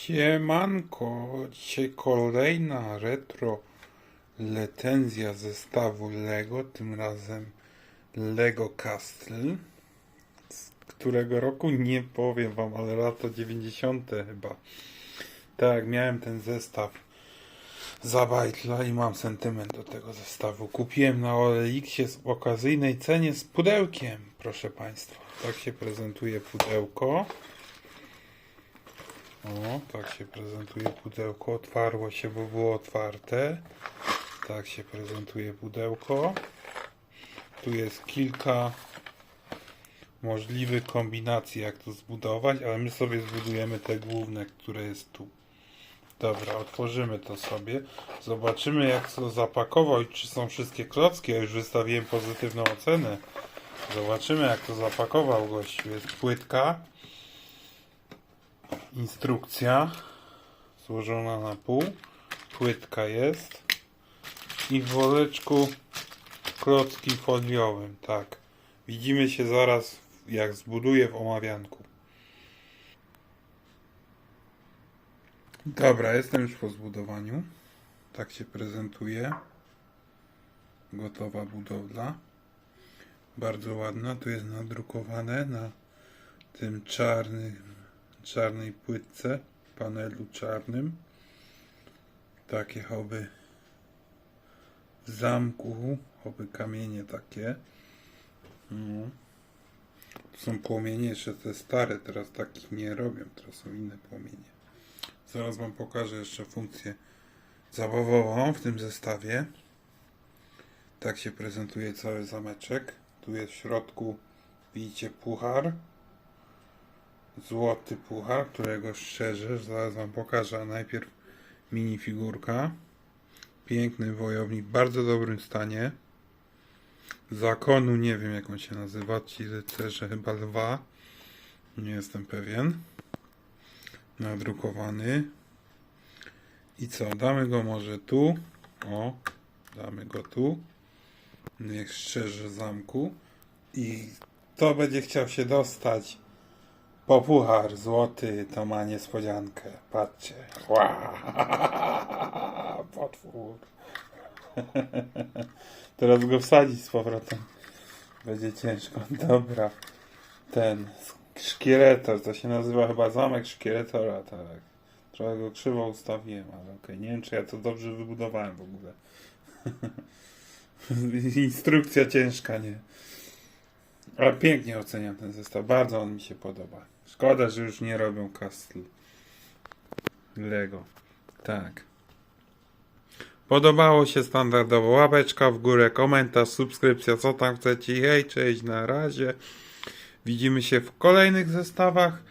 Siemanko, dzisiaj kolejna retro letenzja zestawu Lego, tym razem Lego Castle, z którego roku nie powiem wam, ale lata 90 chyba. Tak, miałem ten zestaw za bajtla i mam sentyment do tego zestawu. Kupiłem na OLX-ie w okazyjnej cenie z pudełkiem, proszę państwa. Tak się prezentuje pudełko. O, tak się prezentuje pudełko. Otwarło się, bo było otwarte. Tak się prezentuje pudełko. Tu jest kilka możliwych kombinacji, jak to zbudować, ale my sobie zbudujemy te główne, które jest tu. Dobra, otworzymy to sobie. Zobaczymy, jak to zapakował i czy są wszystkie klocki. Ja już wystawiłem pozytywną ocenę. Zobaczymy, jak to zapakował gościu. Jest płytka instrukcja złożona na pół. Płytka jest. I w woreczku klocki foliowym. Tak. Widzimy się zaraz, jak zbuduję w omawianku. Dobra, jestem już po zbudowaniu. Tak się prezentuje. Gotowa budowla. Bardzo ładna. Tu jest nadrukowane na tym czarnym czarnej płytce, panelu czarnym. Takie choby w zamku, choby kamienie takie. No. Tu są płomienie, jeszcze te stare, teraz takich nie robią, teraz są inne płomienie. Zaraz Wam pokażę jeszcze funkcję zabawową w tym zestawie. Tak się prezentuje cały zameczek. Tu jest w środku, widzicie, puchar złoty puchar, którego szczerze zaraz wam pokażę. A najpierw minifigurka. Piękny wojownik, w bardzo dobrym stanie. Zakonu nie wiem jak on się nazywa. Ci rycerze chyba lwa. Nie jestem pewien. Nadrukowany. I co? Damy go może tu. O, damy go tu. Niech szczerze zamku. I kto będzie chciał się dostać po puchar złoty to ma niespodziankę. Patrzcie. Ła, Potwór. Teraz go wsadzić z powrotem. Będzie ciężko. Dobra. Ten szkieletor, to się nazywa chyba zamek szkieletora, tak. Trochę go krzywo ustawiłem, ale okej. Nie wiem, czy ja to dobrze wybudowałem w ogóle. Instrukcja ciężka, nie? Ale pięknie oceniam ten zestaw. Bardzo on mi się podoba. Szkoda, że już nie robią Castle Lego. Tak. Podobało się standardowo łapeczka w górę, komentarz, subskrypcja, co tam chcecie. Hej, cześć, na razie. Widzimy się w kolejnych zestawach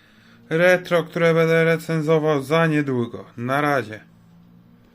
retro, które będę recenzował za niedługo. Na razie.